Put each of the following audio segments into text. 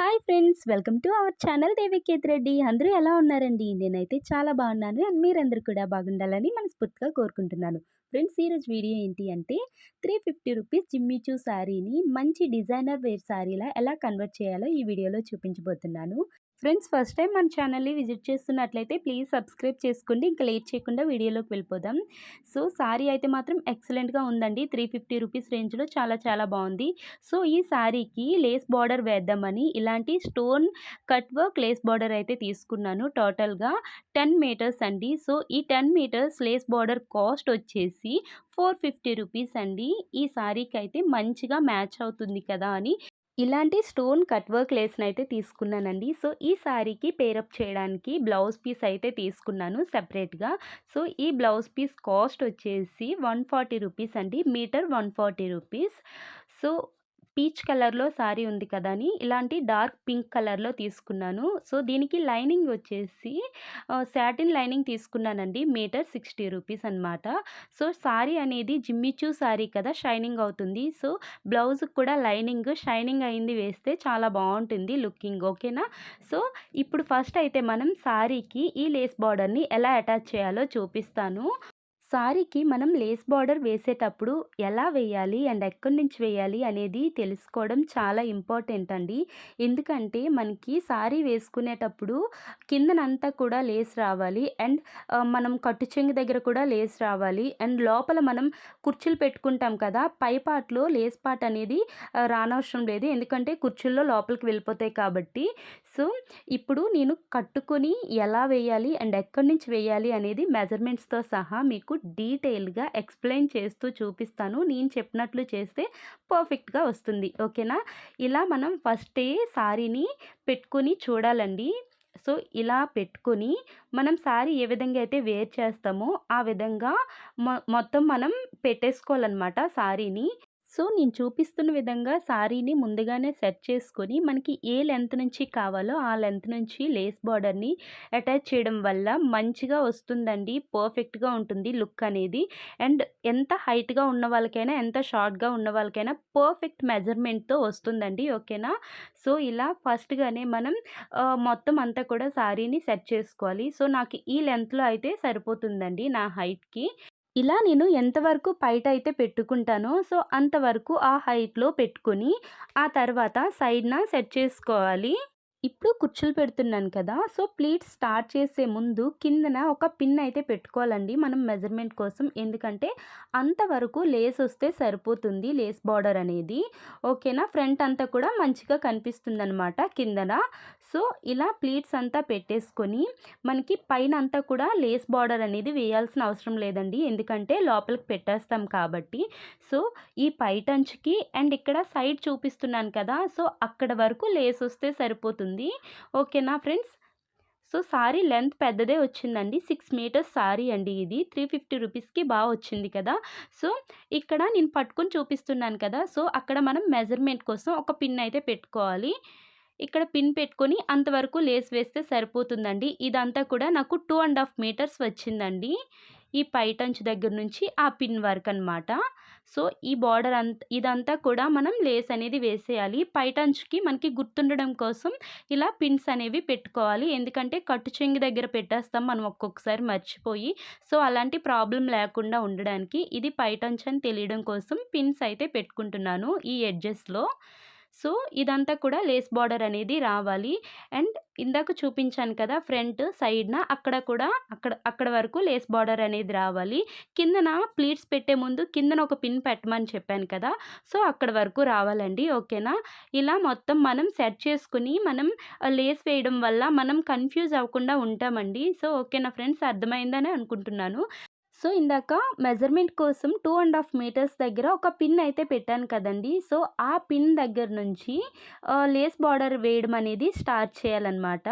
Hi friends welcome to our channel Deviketh Reddy అందరూ ఎలా ఉన్నారండి? నేనైతే చాలా బాగున్నాను. అండ్ మీరందరూ కూడా బాగుండాలని మనస్ఫూర్తిగా కోరుకుంటున్నాను. ఫ్రెండ్స్ ఈరోజు వీడియో ఏంటి అంటే త్రీ ఫిఫ్టీ రూపీస్ జిమ్మిచూ శారీని మంచి డిజైనర్ వేర్ శారీలా ఎలా కన్వర్ట్ చేయాలో ఈ వీడియోలో చూపించబోతున్నాను. ఫ్రెండ్స్ ఫస్ట్ టైం మన ఛానల్ని విజిట్ చేస్తున్నట్లయితే ప్లీజ్ సబ్స్క్రైబ్ చేసుకోండి. ఇంకా లేట్ చేయకుండా వీడియోలోకి వెళ్ళిపోదాం. సో శారీ అయితే మాత్రం ఎక్సలెంట్గా ఉందండి. త్రీ ఫిఫ్టీ రూపీస్ రేంజ్లో చాలా చాలా బాగుంది. సో ఈ శారీకి లేస్ బార్డర్ వేద్దామని ఇలాంటి stone cut work lace border అయితే తీసుకున్నాను. టోటల్గా టెన్ మీటర్స్ అండి. సో ఈ ten metres lace border cost వచ్చేసి ఫోర్ ఫిఫ్టీ రూపీస్ అండి. ఈ శారీకి అయితే మంచిగా మ్యాచ్ అవుతుంది కదా అని ఇలాంటి స్టోన్ కట్ వర్క్ లేస్ని అయితే తీసుకున్నానండి. సో ఈ శారీకి పేరప్ చేయడానికి బ్లౌజ్ పీస్ అయితే తీసుకున్నాను సెపరేట్గా. సో ఈ బ్లౌజ్ పీస్ కాస్ట్ వచ్చేసి వన్ ఫార్టీ రూపీస్ అండి. Metre one forty rupees. So peach కలర్లో శారీ ఉంది కదా అని ఇలాంటి డార్క్ పింక్ కలర్లో తీసుకున్నాను. సో దీనికి లైనింగ్ వచ్చేసి శాటిన్ లైనింగ్ తీసుకున్నానండి. మీటర్ సిక్స్టీ రూపీస్ అనమాట సో శారీ అనేది జిమ్మిచూ శారీ కదా షైనింగ్ అవుతుంది. సో బ్లౌజ్ కూడా లైనింగ్ షైనింగ్ అయింది వేస్తే చాలా బాగుంటుంది లుకింగ్ ఓకేనా? సో ఇప్పుడు ఫస్ట్ అయితే మనం శారీకి ఈ లేస్ బార్డర్ని ఎలా అటాచ్ చేయాలో చూపిస్తాను. శారీకి మనం లేస్ బార్డర్ వేసేటప్పుడు ఎలా వేయాలి అండ్ ఎక్కడి నుంచి వేయాలి అనేది తెలుసుకోవడం చాలా ఇంపార్టెంట్ అండి. ఎందుకంటే మనకి శారీ వేసుకునేటప్పుడు కిందనంతా కూడా లేస్ రావాలి అండ్ మనం కట్టు చెంగు దగ్గర కూడా లేస్ రావాలి అండ్ లోపల మనం కుర్చీలు పెట్టుకుంటాం కదా పై పార్ట్లో లేస్ పార్ట్ అనేది రానవసరం లేదు. ఎందుకంటే కుర్చీల్లో లోపలికి వెళ్ళిపోతాయి కాబట్టి. సో ఇప్పుడు నేను కట్టుకొని ఎలా వేయాలి అండ్ ఎక్కడి నుంచి వేయాలి అనేది మెజర్మెంట్స్తో సహా మీకు డీటెయిల్గా ఎక్స్ప్లెయిన్ చేస్తూ చూపిస్తాను. నేను చెప్పినట్లు చేస్తే పర్ఫెక్ట్గా వస్తుంది. ఓకేనా? ఇలా మనం ఫస్టే సారీని పెట్టుకొని చూడాలండి. సో ఇలా పెట్టుకొని మనం శారీ ఏ విధంగా అయితే వేర్ చేస్తామో ఆ విధంగా మొ మొత్తం మనం పెట్టేసుకోవాలన్నమాట శారీని సో నేను చూపిస్తున్న విధంగా శారీని ముందుగానే సెట్ చేసుకొని మనకి ఏ లెంత్ నుంచి కావాలో ఆ లెంత్ నుంచి లేస్ బార్డర్ని అటాచ్ చేయడం వల్ల మంచిగా వస్తుందండి. పర్ఫెక్ట్గా ఉంటుంది లుక్ అనేది. అండ్ ఎంత హైట్గా ఉన్న వాళ్ళకైనా ఎంత షార్ట్గా ఉన్న వాళ్ళకైనా పర్ఫెక్ట్ మెజర్మెంట్తో వస్తుందండి. ఓకేనా? సో ఇలా ఫస్ట్గానే మనం మొత్తం అంతా కూడా శారీని సెట్ చేసుకోవాలి. సో నాకు ఈ లెంత్లో అయితే సరిపోతుందండి నా హైట్కి. ఇలా నేను ఎంతవరకు పైట అయితే పెట్టుకుంటానో సో అంతవరకు ఆ హైట్లో పెట్టుకొని ఆ తర్వాత సైడ్న సెట్ చేసుకోవాలి. ఇప్పుడు కుర్చీలు పెడుతున్నాను కదా సో ప్లీట్ స్టార్ట్ చేసే ముందు కిందన ఒక పిన్ అయితే పెట్టుకోవాలండి మనం మెజర్మెంట్ కోసం. ఎందుకంటే అంతవరకు లేస్ వస్తే సరిపోతుంది లేస్ బార్డర్ అనేది. ఓకేనా? ఫ్రంట్ అంతా కూడా మంచిగా కనిపిస్తుంది అనమాట కిందన. సో ఇలా ప్లీట్స్ అంతా పెట్టేసుకొని మనకి పైన అంతా కూడా లేస్ బార్డర్ అనేది వేయాల్సిన అవసరం లేదండి. ఎందుకంటే లోపలికి పెట్టేస్తాం కాబట్టి. సో ఈ పైటంచుకి అండ్ ఇక్కడ సైడ్ చూపిస్తున్నాను కదా సో అక్కడ వరకు లేస్ వస్తే సరిపోతుంది. ఓకేనా ఫ్రెండ్స్? సో సారీ లెంత్ పెద్దదే వచ్చిందండి. సిక్స్ మీటర్స్ సారీ అండి ఇది. త్రీ ఫిఫ్టీ రూపీస్కి బాగా వచ్చింది కదా. సో ఇక్కడ నేను పట్టుకొని చూపిస్తున్నాను కదా. సో అక్కడ మనం మెజర్మెంట్ కోసం ఒక పిన్ అయితే పెట్టుకోవాలి. ఇక్కడ పిన్ పెట్టుకొని అంతవరకు లేస్ వేస్తే సరిపోతుందండి. ఇదంతా కూడా నాకు టూ అండ్ హాఫ్ మీటర్స్ వచ్చిందండి. ఈ పైటంచు దగ్గర నుంచి ఆ పిన్ వర్క్ అనమాట సో ఈ బార్డర్ అంత ఇదంతా కూడా మనం లేస్ అనేది వేసేయాలి. పైటంచుకి మనకి గుర్తుండడం కోసం ఇలా పిన్స్ అనేవి పెట్టుకోవాలి. ఎందుకంటే కట్టు చెంగి దగ్గర పెట్టేస్తాం మనం ఒక్కొక్కసారి మర్చిపోయి. సో అలాంటి ప్రాబ్లం లేకుండా ఉండడానికి ఇది పైటంచు అని తెలియడం కోసం పిన్స్ అయితే పెట్టుకుంటున్నాను ఈ ఎడ్జెస్లో. సో ఇదంతా కూడా లేస్ బార్డర్ అనేది రావాలి. అండ్ ఇందాక చూపించాను కదా ఫ్రంట్ సైడ్న అక్కడ కూడా అక్కడ అక్కడ వరకు లేస్ బార్డర్ అనేది రావాలి. కిందన ప్లీట్స్ పెట్టే ముందు కిందన ఒక పిన్ పెట్టమని చెప్పాను కదా సో అక్కడ వరకు రావాలండి ఓకేనా? ఇలా మొత్తం మనం సెట్ చేసుకుని మనం లేస్ వేయడం వల్ల మనం కన్ఫ్యూజ్ అవ్వకుండా ఉంటామండి. సో ఓకేనా ఫ్రెండ్స్? అర్థమైందని అనుకుంటున్నాను. సో ఇందాక మెజర్మెంట్ కోసం టూ అండ్ హాఫ్ మీటర్స్ దగ్గర ఒక పిన్ అయితే పెట్టాను కదండి. సో ఆ పిన్ దగ్గర నుంచి లేస్ బార్డర్ వేయడం అనేది స్టార్ట్ చేయాలన్నమాట.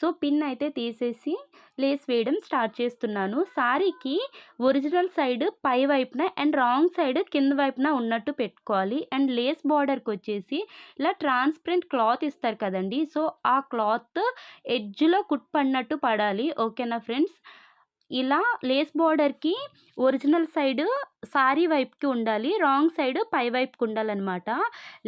సో పిన్ అయితే తీసేసి లేస్ వేయడం స్టార్ట్ చేస్తున్నాను. సారీకి ఒరిజినల్ సైడ్ పై వైపున అండ్ రాంగ్ సైడ్ కింద వైపున ఉన్నట్టు పెట్టుకోవాలి. అండ్ లేస్ బార్డర్కి వచ్చేసి ఇలా ట్రాన్స్పరెంట్ క్లాత్ ఇస్తారు కదండి. సో ఆ క్లాత్ ఎడ్జ్లో కుట్ పడినట్టు పడాలి. ఓకేనా ఫ్రెండ్స్? ఇలా లేస్ బోర్డర్‌కి ఒరిజినల్ సైడు సారీ వైపుకి ఉండాలి. రాంగ్ సైడ్ పై వైపుకి ఉండాలన్నమాట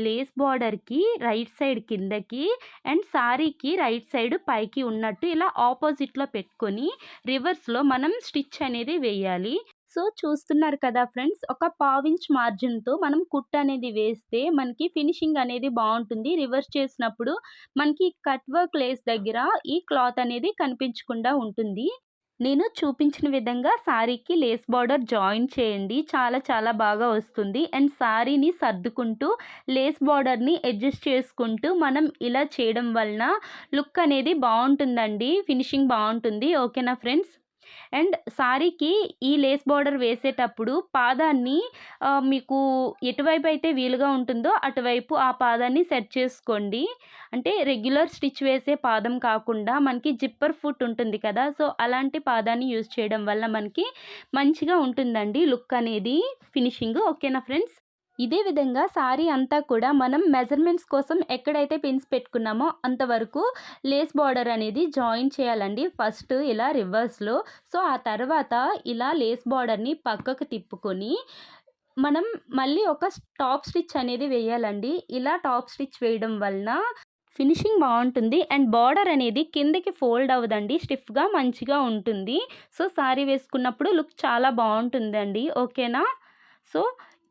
లేస్ బోర్డర్‌కి రైట్ సైడ్ కిందకి అండ్ సారీకి రైట్ సైడ్ పైకి ఉన్నట్టు ఇలా ఆపోజిట్‌లో పెట్టుకొని రివర్స్‌లో మనం స్టిచ్ అనేది వేయాలి. సో, చూస్తున్నారు కదా ఫ్రెండ్స్ ఒక పావించ్ మార్జిన్‌తో మనం కుట్టు అనేది వేస్తే మనకి ఫినిషింగ్ అనేది బాగుంటుంది రివర్స్ చేసినప్పుడు మనకి కట్ వర్క్ లేస్ దగ్గర ఈ క్లాత్ అనేది కనిపించకుండా ఉంటుంది. నేను చూపించిన విధంగా శారీకి లేస్ బార్డర్ జాయిన్ చేయండి. చాలా చాలా బాగా వస్తుంది. అండ్ సారీని సర్దుకుంటూ లేస్ బార్డర్ని అడ్జస్ట్ చేసుకుంటూ మనం ఇలా చేయడం వలన లుక్ అనేది బాగుంటుందండి ఫినిషింగ్ బాగుంటుంది ఓకేనా ఫ్రెండ్స్? అండ్ సారీకి ఈ లేస్ బార్డర్ వేసేటప్పుడు పాదాన్ని మీకు ఎటువైపు అయితే వీలుగా ఉంటుందో అటువైపు ఆ పాదాన్ని సెట్ చేసుకోండి. అంటే రెగ్యులర్ స్టిచ్ వేసే పాదం కాకుండా మనకి జిప్పర్ ఫుట్ ఉంటుంది కదా! సో, అలాంటి పాదాన్ని యూజ్ చేయడం వల్ల మనకి మంచిగా ఉంటుందండి లుక్ అనేది ఫినిషింగ్. ఓకేనా ఫ్రెండ్స్? ఇదే విధంగా సారీ అంతా కూడా మనం మెజర్‌మెంట్స్ కోసం ఎక్కడైతే పిన్స్ పెట్టుకున్నామో అంతవరకు లేస్ బార్డర్ అనేది జాయిన్ చేయాలండి. ఫస్ట్ ఇలా రివర్స్‌లో. సో, ఆ తర్వాత ఇలా లేస్ బార్డర్ని పక్కకు తిప్పుకొని మనం మళ్ళీ ఒక టాప్ స్టిచ్ అనేది వేయాలండి. ఇలా టాప్ స్టిచ్ వేయడం వలన ఫినిషింగ్ బాగుంటుంది అండ్ బార్డర్ అనేది కిందకి ఫోల్డ్ అవ్వదండి. స్టిఫ్‌గా మంచిగా ఉంటుంది. సో, సారీ వేసుకున్నప్పుడు లుక్ చాలా బాగుంటుందండి ఓకేనా? సో,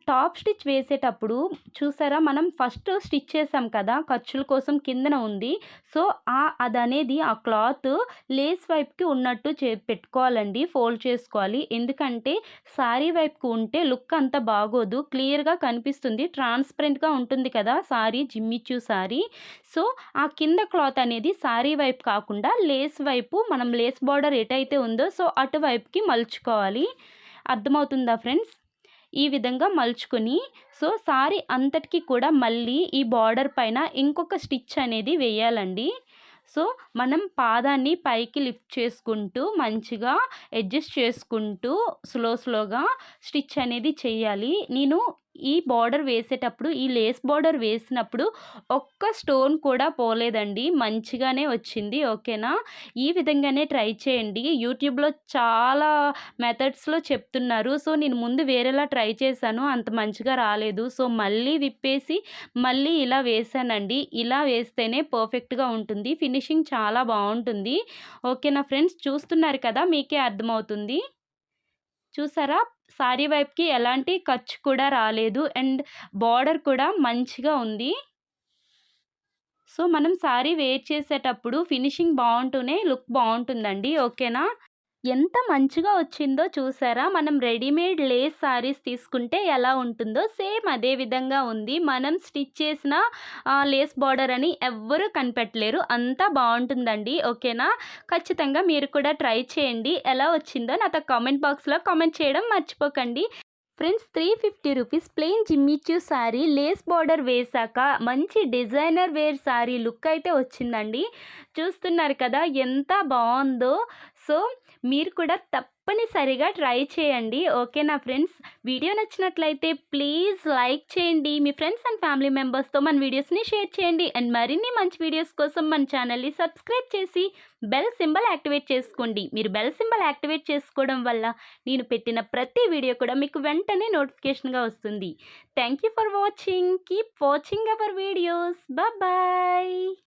టాప్ స్టిచ్ వేసేటప్పుడు చూసారా మనం ఫస్ట్ స్టిచ్ చేసాం కదా! ఖర్చుల కోసం కిందన ఉంది. సో, ఆ అదనేది ఆ క్లాత్ లేస్ వైపుకి ఉన్నట్టు చే పెట్టుకోవాలండి. ఫోల్డ్ చేసుకోవాలి. ఎందుకంటే శారీ వైపుకి ఉంటే లుక్ అంత బాగోదు. క్లియర్‌గా కనిపిస్తుంది. ట్రాన్స్‌పరెంట్‌గా ఉంటుంది కదా! Sorry జిమ్మిచ్చు sorry. సో, ఆ కింద క్లాత్ అనేది సారీ వైపు కాకుండా లేస్ వైపు మనం లేస్ బార్డర్ ఎటైతే ఉందో సో, అటువైపుకి మలుచుకోవాలి. అర్థమవుతుందా ఫ్రెండ్స్? ఈ విధంగా మలుచుకొని సో, సారీ అంతటికి కూడా మళ్ళీ ఈ బార్డర్ పైన ఇంకొక స్టిచ్ అనేది వేయాలండి. సో, మనం పాదాన్ని పైకి లిఫ్ట్ చేసుకుంటూ మంచిగా అడ్జస్ట్ చేసుకుంటూ స్లో స్లోగా స్టిచ్ అనేది చేయాలి. నేను ఈ బార్డర్ వేసేటప్పుడు ఈ లేస్ బార్డర్ వేసినప్పుడు ఒక్క స్టోన్ కూడా పోలేదండి. మంచిగానే వచ్చింది. ఓకేనా? ఈ విధంగానే ట్రై చేయండి. యూట్యూబ్‌లో చాలా మెథడ్స్‌లో చెప్తున్నారు. సో, నేను ముందు వేరేలా ట్రై చేశాను. అంత మంచిగా రాలేదు. సో, మళ్ళీ విప్పేసి మళ్ళీ ఇలా వేసానండి ఇలా వేస్తేనే పర్ఫెక్ట్‌గా ఉంటుంది. ఫినిషింగ్ చాలా బాగుంటుంది ఓకేనా ఫ్రెండ్స్? చూస్తున్నారు కదా! మీకే అర్థమవుతుంది. చూసారా? సారీ వైపుకి ఎలాంటి ఖర్చు కూడా రాలేదు. అండ్ బార్డర్ కూడా మంచిగా ఉంది. సో, మనం సారీ వేర్ చేసేటప్పుడు ఫినిషింగ్ బాగుంటూనే లుక్ బాగుంటుందండి ఓకేనా? ఎంత మంచిగా వచ్చిందో చూసారా? మనం రెడీమేడ్ లేస్ సారీస్ తీసుకుంటే ఎలా ఉంటుందో సేమ్ అదే విధంగా ఉంది. మనం స్టిచ్ చేసిన లేస్ బార్డర్ అని ఎవ్వరు కనిపెట్టలేరు. అంతా బాగుంటుందండి ఓకేనా? ఖచ్చితంగా మీరు కూడా ట్రై చేయండి. ఎలా వచ్చిందో నాతో కామెంట్ బాక్స్‌లో కామెంట్ చేయడం మర్చిపోకండి. Friends three fifty rupees plain జిమ్మిచ్యూ sorry lace border వేశాక మంచి డిజైనర్ వేర్ సారీ లుక్ అయితే వచ్చిందండి. చూస్తున్నారు కదా! ఎంత బాగుందో సో, మీరు కూడా తప్పనిసరిగా ట్రై చేయండి. ఓకేనా ఫ్రెండ్స్? వీడియో నచ్చినట్లయితే ప్లీజ్ లైక్ చేయండి. మీ ఫ్రెండ్స్ అండ్ ఫ్యామిలీ మెంబర్స్‌తో మన వీడియోస్‌ని షేర్ చేయండి. అండ్ మరిన్ని మంచి వీడియోస్ కోసం మన ఛానల్‌ని సబ్స్క్రైబ్ చేసి బెల్ సింబల్ యాక్టివేట్ చేసుకోండి. మీరు బెల్ సింబల్ యాక్టివేట్ చేసుకోవడం వల్ల నేను పెట్టిన ప్రతి వీడియో కూడా మీకు వెంటనే నోటిఫికేషన్‌గా వస్తుంది. Thank you for watching. Keep watching our videos. Bye.